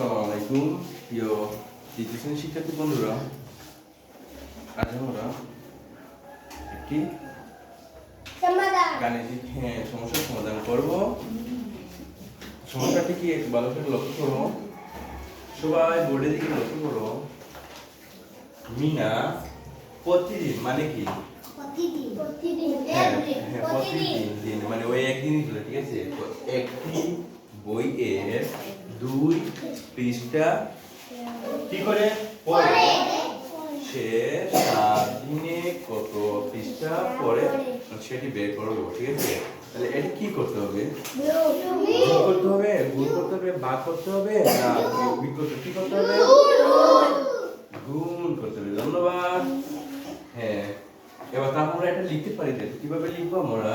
আসসালামু আলাইকুম। প্রিয় দ্বিতীয় শ্রেণির শিক্ষার্থী বন্ধুরা আজ আমরা একটি সমাধান। গাণিতিক হ্যাঁ, সমস্যার সমাধান করব। সমস্যাটি কি? একটু ভালো করে লক্ষ্য করো। সবাই বোর্ডের দিকে লক্ষ্য করো। মিনা প্রতিদিন মানে কি? প্রতিদিন। প্রতিদিন। হ্যাঁ, হ্যাঁ, প্রতিদিন মানে ওই একদিনই ঠিক আছে? একটি বইয়ের দুই পৃষ্ঠা কি করে? পড়ে। সে সাত দিনে কত পৃষ্ঠা পড়ে? সেটি বের করব ঠিক আছে? তাহলে এটি কি করতে হবে? করতে হবে গুণ করতে হবে ভাগ করতে হবে না কি করতে হবে? গুণ করতে হবে ধন্যবাদ। হ্যাঁ এবার তারপর আমরা এটা লিখতে পারি কীভাবে লিখব আমরা?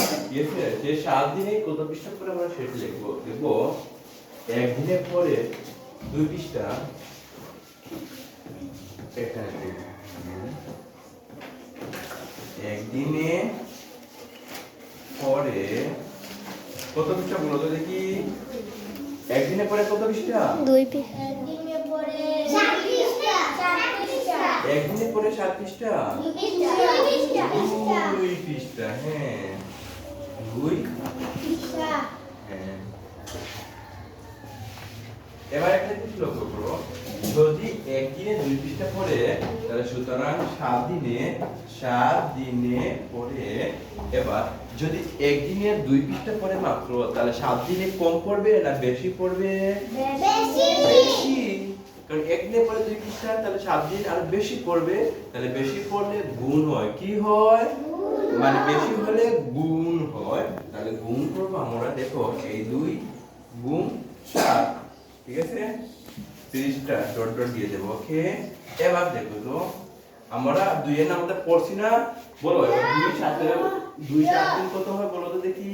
আছে যে সাত দিনে কত পৃষ্ঠা করে আমরা সেটা লিখব। লিখব একদিনের পরে দুই পৃষ্ঠা। এখানে একদিনে পরে কত পৃষ্ঠা বলো তো দেখি। একদিনে পরে কত পৃষ্ঠা? দুই একদিনে পরে সাত পৃষ্ঠা। একদিনে পরে সাত পৃষ্ঠা। দুই পৃষ্ঠা হ্যাঁ দুই পৃষ্ঠা হ্যাঁ এবার একটা জিনিস লক্ষ্য করো যদি একদিনে দুই পৃষ্ঠা পড়ে তাহলে সুতরাং সাত দিনে সাত দিনে পড়ে এবার যদি একদিনে দুই পৃষ্ঠা পড়ে মাত্র তাহলে সাত দিনে কম পড়বে না বেশি পড়বে? বেশি। বেশি। কারণ একদিনে পড়ে দুই পৃষ্ঠা তাহলে সাত দিন আর বেশি পড়বে। তাহলে বেশি পড়লে গুণ হয়। কি হয়? মানে বেশি হলে গুণ হয়। তাহলে গুণ করব আমরা। দেখো এই দুই গুণ সাত। ঠিক আছে? তিরিশটা ডট ডট দিয়ে দেবো ওকে এবার দেখো তো আমরা দুইয়ের নামটা পড়ছি না? বলো এবার দুই দুই সাত গুণ কত হয় বলো তো দেখি?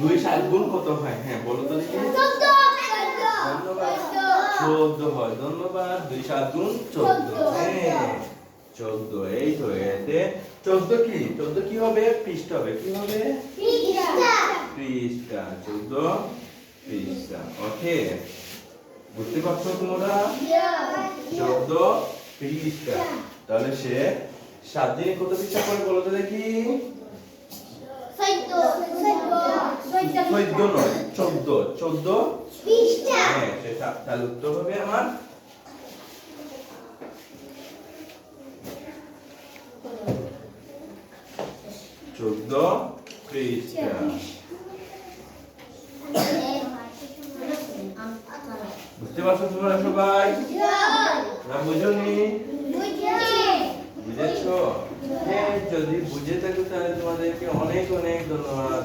দুই সাত গুণ কত হয়? হ্যাঁ বলো তো দেখি। চোদ্দ ধন্যবাদ চোদ্দ হয় ধন্যবাদ। দুই সাত গুণ চোদ্দ চোদ্দ, হ্যাঁ। চোদ্দ এই তো এতে। চোদ্দ কি? চোদ্দ কি হবে? পৃষ্ঠা হবে। কি হবে? পৃষ্ঠা। পৃষ্ঠা চোদ্দ। ওকে? বুঝতে পারছ তোমরা? চোদ্দ পৃষ্ঠা তাহলে সে সাত দিনে কত পৃষ্ঠা করে বলো তো দেখি। নয় চোদ্দ। চোদ্দ? হ্যাঁ সেটা তাহলে উত্তর হবে আমার। চোদ্দ পৃষ্ঠা বুঝতে পারছ তোমরা সবাই। না বুঝোনি? বুঝেছ? হ্যাঁ যদি বুঝে থাকো তাহলে তোমাদেরকে অনেক অনেক ধন্যবাদ।